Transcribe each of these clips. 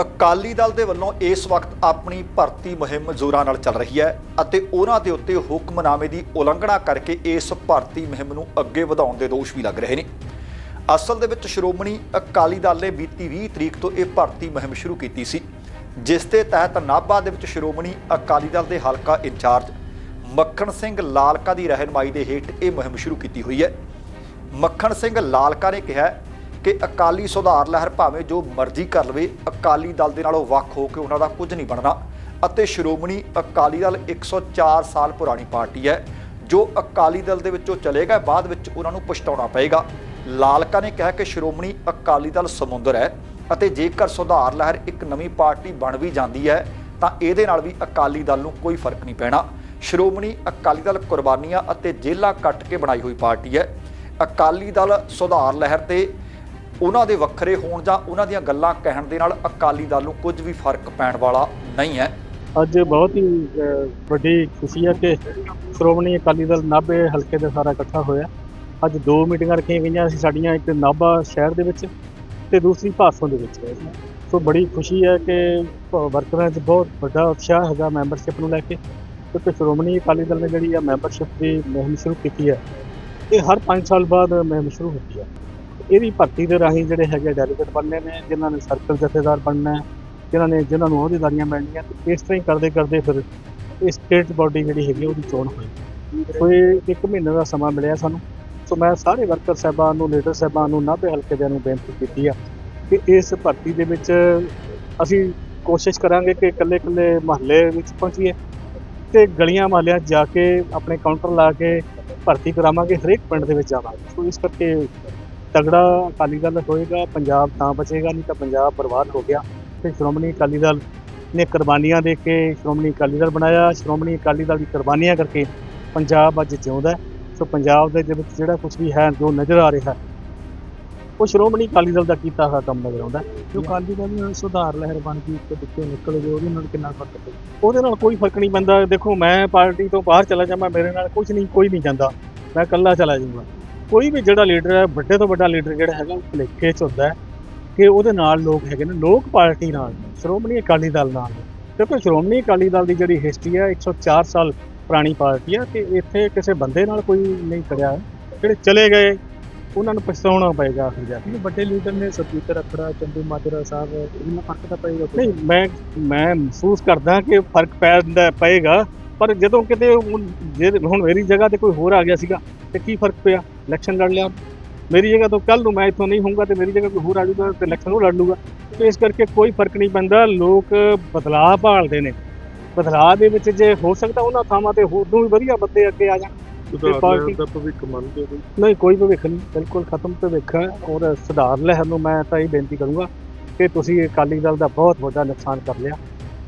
ਅਕਾਲੀ ਦਲ ਦੇ ਵੱਲੋਂ ਇਸ ਵਕਤ ਆਪਣੀ ਭਰਤੀ ਮੁਹਿੰਮ ਜ਼ੋਰਾਂ ਨਾਲ ਚੱਲ ਰਹੀ ਹੈ ਅਤੇ ਉਹਨਾਂ ਦੇ ਉੱਤੇ ਹੁਕਮਨਾਮੇ ਦੀ ਉਲੰਘਣਾ ਕਰਕੇ ਇਸ ਭਰਤੀ ਮੁਹਿੰਮ ਨੂੰ ਅੱਗੇ ਵਧਾਉਣ ਦੇ ਦੋਸ਼ ਵੀ ਲੱਗ ਰਹੇ ਨੇ। ਅਸਲ ਦੇ ਵਿੱਚ ਸ਼੍ਰੋਮਣੀ ਅਕਾਲੀ ਦਲ ਨੇ ਬੀਤੀ 20 ਤਰੀਕ ਤੋਂ ਇਹ ਭਰਤੀ ਮੁਹਿੰਮ ਸ਼ੁਰੂ ਕੀਤੀ ਸੀ, ਜਿਸ ਦੇ ਤਹਿਤ ਨਾਭਾ ਦੇ ਵਿੱਚ ਸ਼੍ਰੋਮਣੀ ਅਕਾਲੀ ਦਲ ਦੇ ਹਲਕਾ ਇੰਚਾਰਜ ਮੱਖਣ ਸਿੰਘ ਲਾਲਕਾ ਦੀ ਰਹਿਨਮਾਈ ਦੇ ਹੇਠ ਇਹ ਮੁਹਿੰਮ ਸ਼ੁਰੂ ਕੀਤੀ ਹੋਈ ਹੈ। ਮੱਖਣ ਸਿੰਘ ਲਾਲਕਾ ਨੇ ਕਿਹਾ ਕਿ ਅਕਾਲੀ ਸੁਧਾਰ ਲਹਿਰ ਭਾਵੇਂ ਜੋ ਮਰਜ਼ੀ ਕਰ ਲਵੇ, ਅਕਾਲੀ ਦਲ ਦੇ ਨਾਲੋਂ ਵੱਖ ਹੋ ਕੇ ਉਹਨਾਂ ਦਾ ਕੁਝ ਨਹੀਂ ਬਣਨਾ। ਅਤੇ ਸ਼੍ਰੋਮਣੀ ਅਕਾਲੀ ਦਲ 104 ਸਾਲ ਪੁਰਾਣੀ ਪਾਰਟੀ ਹੈ, ਜੋ ਅਕਾਲੀ ਦਲ ਦੇ ਵਿੱਚੋਂ ਚਲੇਗਾ, ਬਾਅਦ ਵਿੱਚ ਉਹਨਾਂ ਨੂੰ ਪਛਤਾਉਣਾ ਪਏਗਾ। ਲਾਲਕਾ ਨੇ ਕਿਹਾ ਕਿ ਸ਼੍ਰੋਮਣੀ ਅਕਾਲੀ ਦਲ ਸਮੁੰਦਰ ਹੈ ਅਤੇ ਜੇਕਰ ਸੁਧਾਰ ਲਹਿਰ ਇੱਕ ਨਵੀਂ ਪਾਰਟੀ ਬਣ ਵੀ ਜਾਂਦੀ ਹੈ, ਤਾਂ ਇਹਦੇ ਨਾਲ ਵੀ ਅਕਾਲੀ ਦਲ ਨੂੰ ਕੋਈ ਫ਼ਰਕ ਨਹੀਂ ਪੈਣਾ। ਸ਼੍ਰੋਮਣੀ ਅਕਾਲੀ ਦਲ ਕੁਰਬਾਨੀਆਂ ਅਤੇ ਜੇਲਾਂ ਕੱਟ ਕੇ ਬਣਾਈ ਹੋਈ ਪਾਰਟੀ ਹੈ। ਅਕਾਲੀ ਦਲ ਸੁਧਾਰ ਲਹਿਰ ਤੇ ਉਹਨਾਂ ਦੇ ਵੱਖਰੇ ਹੋਣ ਜਾਂ ਉਹਨਾਂ ਦੀਆਂ ਗੱਲਾਂ ਕਹਿਣ ਦੇ ਨਾਲ ਅਕਾਲੀ ਦਲ ਨੂੰ ਕੁਝ ਵੀ ਫ਼ਰਕ ਪੈਣ ਵਾਲਾ ਨਹੀਂ ਹੈ। ਅੱਜ ਬਹੁਤ ਹੀ ਵੱਡੀ ਖੁਸ਼ੀ ਹੈ ਕਿ ਸ਼੍ਰੋਮਣੀ ਅਕਾਲੀ ਦਲ ਨਾਭੇ ਹਲਕੇ ਦੇ ਸਾਰਾ ਇਕੱਠਾ ਹੋਇਆ। ਅੱਜ ਦੋ ਮੀਟਿੰਗਾਂ ਰੱਖੀਆਂ ਗਈਆਂ ਸੀ ਸਾਡੀਆਂ, ਇੱਕ ਨਾਭਾ ਸ਼ਹਿਰ ਦੇ ਵਿੱਚ ਤੇ ਦੂਸਰੀ ਭਾਸੋਂ ਦੇ ਵਿੱਚ। ਸੋ ਬੜੀ ਖੁਸ਼ੀ ਹੈ ਕਿ ਵਰਕਰਾਂ 'ਚ ਬਹੁਤ ਵੱਡਾ ਉਤਸ਼ਾਹ ਹੈਗਾ ਮੈਂਬਰਸ਼ਿਪ ਨੂੰ ਲੈ ਕੇ, ਕਿਉਂਕਿ ਸ਼੍ਰੋਮਣੀ ਅਕਾਲੀ ਦਲ ਨੇ ਜਿਹੜੀ ਆ ਮੈਂਬਰਸ਼ਿਪ ਦੀ ਮੁਹਿੰਮ ਸ਼ੁਰੂ ਕੀਤੀ ਹੈ, ਇਹ ਹਰ 5 ਸਾਲ ਬਾਅਦ ਮੁਹਿੰਮ ਸ਼ੁਰੂ ਹੁੰਦੀ ਹੈ। ਇਹਦੀ ਭਰਤੀ ਦੇ ਰਾਹੀਂ ਜਿਹੜੇ ਹੈਗੇ ਡੈਲੀਗੇਟ ਬਣਨੇ ਨੇ, ਜਿਨ੍ਹਾਂ ਨੇ ਸਰਕਲ ਜਥੇਦਾਰ ਬਣਨਾ ਹੈ, ਜਿਨ੍ਹਾਂ ਨੇ, ਜਿਨ੍ਹਾਂ ਨੂੰ ਅਹੁਦੇਦਾਰੀਆਂ ਮਿਲਣੀਆਂ ਤੇ ਇਸ ਤਰ੍ਹਾਂ ਹੀ ਕਰਦੇ ਕਰਦੇ ਫਿਰ ਇਹ ਸਟੇਟ ਬਾਡੀ ਜਿਹੜੀ ਹੈਗੀ ਉਹਦੀ ਚੋਣ ਹੋਈ। ਸੋ ਇਹ ਇੱਕ ਮਹੀਨੇ ਦਾ ਸਮਾਂ ਮਿਲਿਆ ਸਾਨੂੰ। ਸੋ ਮੈਂ ਸਾਰੇ ਵਰਕਰ ਸਾਹਿਬਾਨ ਨੂੰ ਲੀਡਰ ਸਾਹਿਬਾਨ ਨੂੰ ਨਾਭੇ ਹਲਕੇ ਦੇ ਨੂੰ ਬੇਨਤੀ ਕੀਤੀ ਆ ਕਿ ਇਸ ਭਰਤੀ ਦੇ ਵਿੱਚ ਅਸੀਂ ਕੋਸ਼ਿਸ਼ ਕਰਾਂਗੇ ਕਿ ਇਕੱਲੇ ਇਕੱਲੇ ਮਹੱਲੇ ਵਿੱਚ ਪਹੁੰਚੀਏ ਤੇ ਗਲੀਆਂ ਮਹੱਲਿਆਂ 'ਚ ਜਾ ਕੇ ਆਪਣੇ ਕਾਊਂਟਰ ਲਾ ਕੇ ਭਰਤੀ ਕਰਾਵਾਂਗੇ, ਹਰੇਕ ਪਿੰਡ ਦੇ ਵਿੱਚ ਜਾਵਾਂਗੇ। ਸੋ ਇਸ ਕਰਕੇ ਤਗੜਾ ਅਕਾਲੀ ਦਲ ਹੋਏਗਾ ਪੰਜਾਬ ਤਾਂ ਬਚੇਗਾ ਨਹੀਂ ਤਾਂ ਪੰਜਾਬ ਬਰਬਾਦ ਹੋ ਗਿਆ। ਤੇ ਸ਼੍ਰੋਮਣੀ ਅਕਾਲੀ ਦਲ ਨੇ ਕੁਰਬਾਨੀਆਂ ਦੇ ਕੇ ਸ਼੍ਰੋਮਣੀ ਅਕਾਲੀ ਦਲ ਬਣਾਇਆ। ਸ਼੍ਰੋਮਣੀ ਅਕਾਲੀ ਦਲ ਦੀ ਕੁਰਬਾਨੀਆਂ ਕਰਕੇ ਪੰਜਾਬ ਅੱਜ ਜਿਉਂਦਾ। ਸੋ ਪੰਜਾਬ ਦੇ ਵਿੱਚ ਜਿਹੜਾ ਕੁਝ ਵੀ ਹੈ ਜੋ ਨਜ਼ਰ ਆ ਰਿਹਾ ਉਹ ਸ਼੍ਰੋਮਣੀ ਅਕਾਲੀ ਦਲ ਦਾ ਕੀਤਾ ਹੋਇਆ ਕੰਮ ਨਜ਼ਰ ਆਉਂਦਾ। ਜੋ ਅਕਾਲੀ ਦਲ ਸੁਧਾਰ ਲਹਿਰ ਬਣ ਗਈ ਇੱਕ ਵਿੱਚੋਂ ਨਿਕਲ ਗਏ ਉਹਦੇ ਨਾਲ ਕਿੰਨਾ ਫ਼ਰਕ ਪਿਆ? ਉਹਦੇ ਨਾਲ ਕੋਈ ਫ਼ਰਕ ਨਹੀਂ ਪੈਂਦਾ। ਦੇਖੋ ਮੈਂ ਪਾਰਟੀ ਤੋਂ ਬਾਹਰ ਚਲਾ ਜਾਵਾਂ ਮੇਰੇ ਨਾਲ ਕੁਝ ਨਹੀਂ ਕੋਈ ਨਹੀਂ ਜਾਂਦਾ। ਮੈਂ ਇਕੱਲਾ ਚਲਾ ਜਾਊਂਗਾ ਕੋਈ ਵੀ ਜਿਹੜਾ ਲੀਡਰ ਹੈ ਵੱਡੇ ਤੋਂ ਵੱਡਾ ਲੀਡਰ ਜਿਹੜਾ ਹੈਗਾ ਉਹ ਭੁਲੇਖੇ 'ਚ ਹੁੰਦਾ ਹੈ ਕਿ ਉਹਦੇ ਨਾਲ ਲੋਕ ਹੈਗੇ ਨੇ ਲੋਕ ਪਾਰਟੀ ਨਾਲ ਸ਼੍ਰੋਮਣੀ ਅਕਾਲੀ ਦਲ ਨਾਲ। ਕਿਉਂਕਿ ਸ਼੍ਰੋਮਣੀ ਅਕਾਲੀ ਦਲ ਦੀ ਜਿਹੜੀ ਹਿਸਟਰੀ ਹੈ 104 ਸਾਲ ਪੁਰਾਣੀ ਪਾਰਟੀ ਹੈ ਤੇ ਇੱਥੇ ਕਿਸੇ ਬੰਦੇ ਨਾਲ ਕੋਈ ਨਹੀਂ ਖੜਿਆ। ਜਿਹੜੇ ਚਲੇ ਗਏ ਉਹਨਾਂ ਨੂੰ ਪਛਤਾਉਣਾ ਪਏਗਾ ਆਖਿਰ ਜਾ ਕੇ ਵੱਡੇ ਲੀਡਰ ਨੇ ਸਤੀਤਰ ਅਖੜਾ ਚੰਦੂ ਮਾਜਰਾ ਸਾਹਿਬ ਇਹਨਾਂ ਫ਼ਰਕ ਤਾਂ ਪਏਗਾ। ਨਹੀਂ ਮੈਂ ਮੈਂ ਮਹਿਸੂਸ ਕਰਦਾ ਕਿ ਫ਼ਰਕ ਪੈਂਦਾ ਪਏਗਾ ਪਰ ਜਦੋਂ ਕਿਤੇ ਹੁਣ ਜੇ ਹੁਣ ਮੇਰੀ ਜਗ੍ਹਾ ਤੇ ਕੋਈ ਹੋਰ ਆ ਗਿਆ ਸੀਗਾ ਤੇ ਕੀ ਫ਼ਰਕ ਪਿਆ ਇਲੈਕਸ਼ਨ ਲੜ ਲਿਆ ਮੇਰੀ ਜਗ੍ਹਾ ਤੋਂ ਕੱਲ ਨੂੰ ਮੈਂ ਇੱਥੋਂ ਨਹੀਂ ਹੋਊਂਗਾ ਤੇ ਮੇਰੀ ਜਗ੍ਹਾ ਕੋਈ ਹੋਰ ਆ ਜਾਊਗਾ ਤੇ ਇਲੈਕਸ਼ਨ ਉਹ ਲੜ ਲੂਗਾ ਤੇ ਇਸ ਕਰਕੇ ਕੋਈ ਫ਼ਰਕ ਨਹੀਂ ਪੈਂਦਾ ਲੋਕ ਬਦਲਾਅ ਭਾਲਦੇ ਨੇ ਬਦਲਾਅ ਦੇ ਵਿੱਚ ਜੇ ਹੋ ਸਕਦਾ ਉਹਨਾਂ ਥਾਵਾਂ ਤੇ ਹੋਰ ਨੂੰ ਵੀ ਵਧੀਆ ਬੰਦੇ ਅੱਗੇ ਆ ਜਾਣ ਪਾਰਟੀ- ਦਾ ਭਵਿੱਖ ਮੰਨਦੇ ਹੋ ਨਹੀਂ ਕੋਈ ਭਵਿੱਖ ਨਹੀਂ ਬਿਲਕੁਲ ਖਤਮ ਭਵਿੱਖ ਹੈ ਔਰ ਸੁਧਾਰ ਲਹਿਰ ਨੂੰ ਮੈਂ ਤਾਂ ਇਹ ਬੇਨਤੀ ਕਰੂੰਗਾ ਕਿ ਤੁਸੀਂ ਅਕਾਲੀ ਦਲ ਦਾ ਬਹੁਤ ਵੱਡਾ ਨੁਕਸਾਨ ਕਰ ਲਿਆ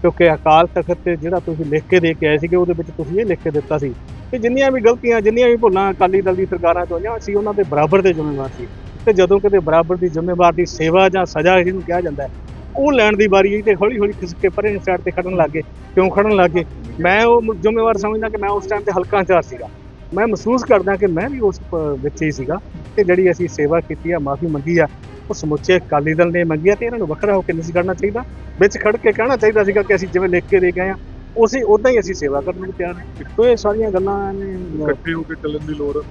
ਕਿਉਂਕਿ ਅਕਾਲ ਤਖਤ ਤੇ ਜਿਹੜਾ ਤੁਸੀਂ ਲਿਖ ਕੇ ਦੇ ਕੇ ਆਏ ਸੀਗੇ, ਉਹਦੇ ਵਿੱਚ ਤੁਸੀਂ ਇਹ ਲਿਖ ਕੇ ਦਿੱਤਾ ਸੀ ਕਿ ਜਿੰਨੀਆਂ ਵੀ ਗਲਤੀਆਂ, ਜਿੰਨੀਆਂ ਵੀ ਭੁੱਲਾਂ ਅਕਾਲੀ ਦਲ ਦੀ ਸਰਕਾਰਾਂ ਤੋਂ ਹੋਈਆਂ ਸੀ ਉਹਨਾਂ ਦੇ ਬਰਾਬਰ ਦੇ ਜ਼ਿੰਮੇਵਾਰ ਸੀ। ਤੇ ਜਦੋਂ ਕਿਤੇ ਬਰਾਬਰ ਦੀ ਜ਼ਿੰਮੇਵਾਰ ਦੀ ਸੇਵਾ ਜਾਂ ਸਜ਼ਾ ਜਿਹਨੂੰ ਕਿਹਾ ਜਾਂਦਾ ਹੈ, ਉਹ ਲੈਣ ਦੀ ਵਾਰੀ ਆਈ ਤੇ ਹੌਲੀ ਹੌਲੀ ਖਿਸਕੇ ਪਰੇ ਸਾਈਡ ਤੇ ਖੜਨ ਲੱਗੇ ਕਿਉਂ ਖੜਨ ਲੱਗੇ ਮੈਂ ਉਹ ਜ਼ਿੰਮੇਵਾਰ ਸਮਝਦਾ ਕਿ ਮੈਂ ਉਸ ਟਾਈਮ ਤੇ ਹਲਕਾ ਚਾਰ ਸੀਗਾ। ਮੈਂ ਮਹਿਸੂਸ ਕਰਦਾ ਕਿ ਮੈਂ ਵੀ ਉਸ ਵਿੱਚ ਹੀ ਸੀਗਾ ਕਿ ਜਿਹੜੀ ਅਸੀਂ ਸੇਵਾ ਕੀਤੀ ਆ, ਮਾਫੀ ਮੰਗੀ ਆ ਉਹ ਸਮੁੱਚੇ ਅਕਾਲੀ ਦਲ ਨੇ ਮੰਗੀ ਆ ਤੇ ਇਹਨਾਂ ਨੂੰ ਵੱਖਰਾ ਹੋ ਕੇ ਨਹੀਂ ਕਰਨਾ ਚਾਹੀਦਾ। ਵਿੱਚ ਖੜ ਕੇ ਕਹਿਣਾ ਚਾਹੀਦਾ ਸੀਗਾ ਕਿ ਅਸੀਂ ਜਿਵੇਂ ਲਿਖ ਕੇ ਦੇ ਗਏ ਆ ਉਸੇ ਉਦਾਂ ਹੀ ਅਸੀਂ ਸੇਵਾ ਕਰਨ ਨੂੰ ਤਿਆਰ ਹਾਂ। ਤੋ ਇਹ ਸਾਰੀਆਂ ਗੱਲਾਂ ਨੇ। ਇਕੱਠੇ ਹੋ ਕੇ ਚੱਲਣ ਦੀ ਲੋੜ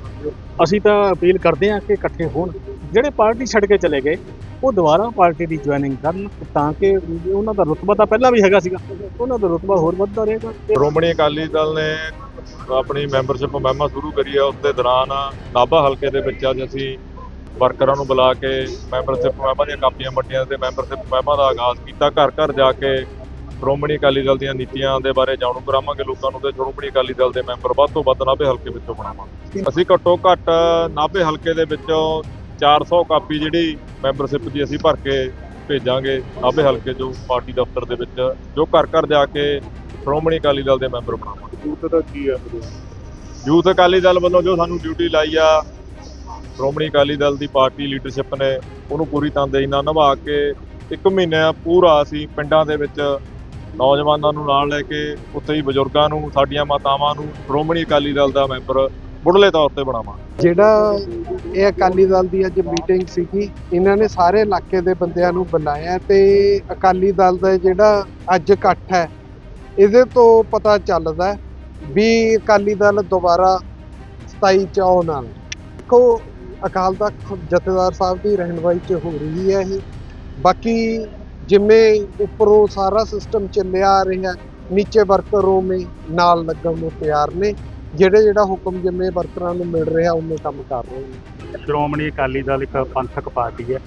ਅਸੀਂ ਤਾਂ ਅਪੀਲ ਕਰਦੇ ਹਾਂ ਕਿ ਇਕੱਠੇ ਹੋਣ। ਜਿਹੜੇ ਪਾਰਟੀ ਛੱਡ ਕੇ ਚਲੇ ਗਏ ਉਹ ਦੁਬਾਰਾ ਪਾਰਟੀ ਦੀ ਜੁਆਇਨਿੰਗ ਕਰਨ ਤਾਂ ਕਿ ਉਹਨਾਂ ਦਾ ਰੁਤਬਾ ਤਾਂ ਪਹਿਲਾਂ ਵੀ ਹੈਗਾ ਸੀਗਾ। ਉਹਨਾਂ ਦਾ ਰੁਤਬਾ ਹੋਰ ਵੱਧਦਾ ਰਹੇਗਾ। ਸ਼੍ਰੋਮਣੀ ਅਕਾਲੀ ਦਲ ਨੇ ਆਪਣੀ ਮੈਂਬਰਸ਼ਿਪ ਮੁਹਿੰਮ ਸ਼ੁਰੂ ਕਰੀ ਹੈ ਉਸ ਦੇ ਦੌਰਾਨ ਨਾਭਾ ਹਲਕੇ ਦੇ ਵਿੱਚ ਅੱਜ ਅਸੀਂ ਵਰਕਰਾਂ ਨੂੰ ਬੁਲਾ ਕੇ ਮੈਂਬਰਸ਼ਿਪ ਮੁਹਿੰਮਾਂ ਦੀਆਂ ਕਾਪੀਆਂ ਵੰਡੀਆਂ ਤੇ ਮੈਂਬਰਸ਼ਿਪ ਮੁਹਿੰਮਾਂ ਦਾ ਆਗਾਜ਼ ਕੀਤਾ। ਘਰ ਘਰ ਜਾ ਕੇ ਸ਼੍ਰੋਮਣੀ ਅਕਾਲੀ ਦਲ ਦੀਆਂ ਨੀਤੀਆਂ ਦੇ ਬਾਰੇ ਜਾਣੂ ਕਰਾਵਾਂਗੇ ਲੋਕਾਂ ਨੂੰ ਤੇ ਸ਼੍ਰੋਮਣੀ ਅਕਾਲੀ ਦਲ ਦੇ ਮੈਂਬਰ ਵੱਧ ਤੋਂ ਵੱਧ ਨਾਭੇ ਹਲਕੇ ਵਿੱਚੋਂ ਬਣਾਵਾਂਗੇ। ਅਸੀਂ ਘੱਟੋ ਘੱਟ ਨਾਭੇ ਹਲਕੇ ਦੇ ਵਿੱਚੋਂ 400 ਕਾਪੀ ਜਿਹੜੀ ਮੈਂਬਰਸ਼ਿਪ ਦੀ ਅਸੀਂ ਭਰ ਕੇ ਭੇਜਾਂਗੇ ਨਾਭੇ ਹਲਕੇ ਜੋ ਪਾਰਟੀ ਦਫ਼ਤਰ ਦੇ ਵਿੱਚ ਜੋ ਘਰ ਘਰ ਜਾ ਕੇ ਸ਼੍ਰੋਮਣੀ ਅਕਾਲੀ ਦਲ ਦੇ ਮੈਂਬਰ ਬਣਾਵਾਂਗੇ। ਯੂਥ ਦਾ ਕੀ ਹੈ? ਯੂਥ ਅਕਾਲੀ ਦਲ ਵੱਲੋਂ ਜੋ ਸਾਨੂੰ ਡਿਊਟੀ ਲਾਈ ਆ ਸ਼੍ਰੋਮਣੀ ਅਕਾਲੀ ਦਲ ਦੀ ਪਾਰਟੀ ਲੀਡਰਸ਼ਿਪ ਨੇ ਉਹਨੂੰ ਪੂਰੀ ਤਨਦੇਹੀ ਨਾਲ ਨਿਭਾ ਕੇ ਇੱਕ ਮਹੀਨਾ ਪੂਰਾ ਅਸੀਂ ਪਿੰਡਾਂ ਦੇ ਵਿੱਚ ਨੌਜਵਾਨਾਂ ਨੂੰ ਨਾਲ ਲੈ ਕੇ, ਉੱਥੇ ਹੀ ਬਜ਼ੁਰਗਾਂ ਨੂੰ, ਸਾਡੀਆਂ ਮਾਤਾਵਾਂ ਨੂੰ, ਸ਼੍ਰੋਮਣੀ ਅਕਾਲੀ ਦਲ ਦਾ ਮੈਂਬਰ ਮੁੱਢਲੇ ਤੌਰ ਤੇ ਬਣਾਵਾਂਗੇ ਜਿਹੜਾ ਇਹ ਅਕਾਲੀ ਦਲ ਦੀ ਅੱਜ ਮੀਟਿੰਗ ਸੀਗੀ, ਇਹਨਾਂ ਨੇ ਸਾਰੇ ਇਲਾਕੇ ਦੇ ਬੰਦਿਆਂ ਨੂੰ ਬੁਲਾਇਆ ਤੇ ਅਕਾਲੀ ਦਲ ਦਾ ਜਿਹੜਾ ਅੱਜ ਇਕੱਠ ਹੈ, ਇਹਦੇ ਤੋਂ ਪਤਾ ਚੱਲਦਾ ਵੀ ਅਕਾਲੀ ਦਲ ਦੁਬਾਰਾ 27 ਚ ਨਾਲ। ਦੇਖੋ ਅਕਾਲ ਤਖਤ ਜਥੇਦਾਰ ਸਾਹਿਬ ਦੀ ਰਹਿਨਵਾਈ ਚ ਹੋ ਰਹੀ ਹੈ ਇਹ। ਬਾਕੀ ਜਿਵੇਂ ਉੱਪਰੋਂ ਸਾਰਾ ਸਿਸਟਮ ਚੱਲਿਆ ਆ ਰਿਹਾ ਨੀਚੇ ਵਰਕਰ ਉਵੇਂ ਨਾਲ ਲੱਗਣ ਨੂੰ ਤਿਆਰ ਨੇ। ਜਿਹੜੇ ਜਿਹੜਾ ਹੁਕਮ ਜਿਵੇਂ ਵਰਕਰਾਂ ਨੂੰ ਮਿਲ ਰਿਹਾ ਉਵੇਂ ਕੰਮ ਕਰ ਰਹੇ ਨੇ। ਸ਼੍ਰੋਮਣੀ ਅਕਾਲੀ ਦਲ ਇੱਕ ਪੰਥਕ ਪਾਰਟੀ ਹੈ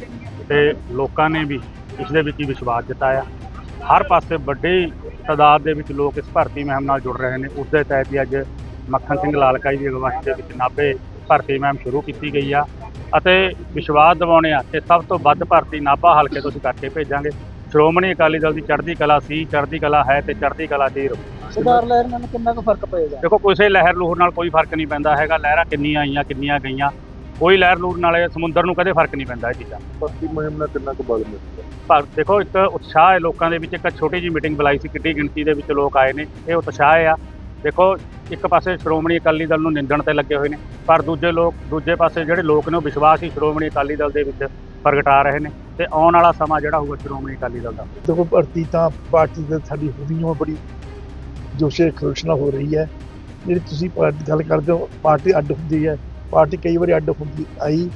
ਤੇ ਲੋਕਾਂ ਨੇ ਵੀ ਇਸ ਦੇ ਵਿੱਚ ਹੀ ਵਿਸ਼ਵਾਸ ਜਤਾਇਆ। ਹਰ ਪਾਸੇ ਵੱਡੀ ਤਾਦਾਦ ਦੇ ਵਿੱਚ ਲੋਕ ਇਸ ਭਰਤੀ ਮਹਿਮ ਨਾਲ ਜੁੜ ਰਹੇ ਨੇ। ਉਸ ਦੇ ਤਹਿਤ ਹੀ ਅੱਜ ਮੱਖਣ ਸਿੰਘ ਲਾਲਕਾਈ ਦੀ ਅਗਵਾਈ ਦੇ ਵਿੱਚ ਨਾਭੇ ਭਰਤੀ ਮੁਹਿੰਮ ਸ਼ੁਰੂ ਕੀਤੀ ਗਈ ਆ। ਅਤੇ ਵਿਸ਼ਵਾਸ ਦਿਵਾਉਣੇ ਆ ਕਿ ਸਭ ਤੋਂ ਵੱਧ ਭਰਤੀ ਨਾਭਾ ਹਲਕੇ ਤੋਂ ਅਸੀਂ ਕਰਕੇ ਭੇਜਾਂਗੇ। ਸ਼੍ਰੋਮਣੀ ਅਕਾਲੀ ਦਲ ਦੀ ਚੜ੍ਹਦੀ ਕਲਾ ਸੀ ਚੜ੍ਹਦੀ ਕਲਾ ਹੈ ਤੇ ਚੜ੍ਹਦੀ ਕਲਾ ਦੀ ਰਹੂ ਸਰਦਾਰ ਲਹਿਰ ਨਾਲ ਕਿੰਨਾ ਕੁ ਫ਼ਰਕ ਪਏਗਾ? ਦੇਖੋ ਕਿਸੇ ਲਹਿਰ ਲੂਹਰ ਨਾਲ ਕੋਈ ਫ਼ਰਕ ਨਹੀਂ ਪੈਂਦਾ ਹੈਗਾ। ਲਹਿਰਾਂ ਕਿੰਨੀਆਂ ਆਈਆਂ ਕਿੰਨੀਆਂ ਗਈਆਂ। ਕੋਈ ਲਹਿਰ ਲੂਹਰ ਨਾਲ ਸਮੁੰਦਰ ਨੂੰ ਕਦੇ ਫ਼ਰਕ ਨਹੀਂ ਪੈਂਦਾ ਇਹ ਚੀਜ਼ਾਂ। ਭਰਤੀ ਮੁਹਿੰਮ ਨਾਲ ਕਿੰਨਾ ਕੁ ਬਲ ਮਿਲਦਾ? ਪਰ ਦੇਖੋ ਇੱਕ ਉਤਸ਼ਾਹ ਹੈ ਲੋਕਾਂ ਦੇ ਵਿੱਚ। ਇੱਕ ਛੋਟੀ ਜਿਹੀ ਮੀਟਿੰਗ ਬੁਲਾਈ ਸੀ ਕਿੱਡੀ ਗਿਣਤੀ ਦੇ ਵਿੱਚ ਲੋਕ ਆਏ ਨੇ। ਇਹ ਉਤਸ਼ਾਹ ਆ। ਦੇਖੋ ਇੱਕ ਪਾਸੇ ਸ਼੍ਰੋਮਣੀ ਅਕਾਲੀ ਦਲ ਨੂੰ ਨਿੰਦਣ ਤੇ ਲੱਗੇ ਹੋਏ ਨੇ, ਪਰ ਦੂਜੇ ਲੋਕ, ਦੂਜੇ ਪਾਸੇ ਜਿਹੜੇ ਲੋਕ ਨੇ ਉਹ ਵਿਸ਼ਵਾਸ ਹੀ ਸ਼੍ਰੋਮਣੀ ਅਕਾਲੀ ਦਲ ਦੇ ਵਿੱਚ ਪ੍ਰਗਟਾ ਰਹੇ ਨੇ ਤੇ ਆਉਣ ਵਾਲਾ ਸਮਾਂ ਜਿਹੜਾ ਹੋਊਗਾ ਸ਼੍ਰੋਮਣੀ ਅਕਾਲੀ ਦਲ ਦਾ। ਦੇਖੋ, ਭਰਤੀ ਤਾਂ ਪਾਰਟੀ ਦੇ ਸਾਡੀ ਹੁੰਦੀਆਂ ਬੜੀ ਜੋਸ਼ੇ ਖਰੋਸ਼ ਨਾਲ ਹੋ ਰਹੀ ਹੈ। ਜਿਹੜੀ ਤੁਸੀਂ ਪਾਰਟੀ ਗੱਲ ਕਰਦੇ ਹੋ, ਪਾਰਟੀ ਅੱਡ ਹੁੰਦੀ ਹੈ। ਪਾਰਟੀ ਕਈ ਵਾਰੀ ਅੱਡ ਹੁੰਦੀ ਆਈ,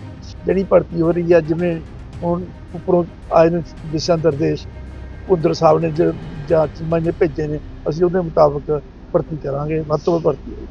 ਜਿਹੜੀ ਭਰਤੀ ਹੋ ਰਹੀ ਹੈ, ਜਿਵੇਂ ਹੁਣ ਉੱਪਰੋਂ ਆਏ ਨੇ ਦਿਸ਼ਾ ਨਿਰਦੇਸ਼ ਉਧਰ ਸਾਹਿਬ ਨੇ ਜ- ਜਾਂ ਚੀਮਾ ਨੇ ਭੇਜੇ ਨੇ, ਅਸੀਂ ਉਹਦੇ ਮੁਤਾਬਕ ਭਰਤੀ ਕਰਾਂਗੇ ਵੱਧ ਤੋਂ ਵੱਧ ਭਰਤੀ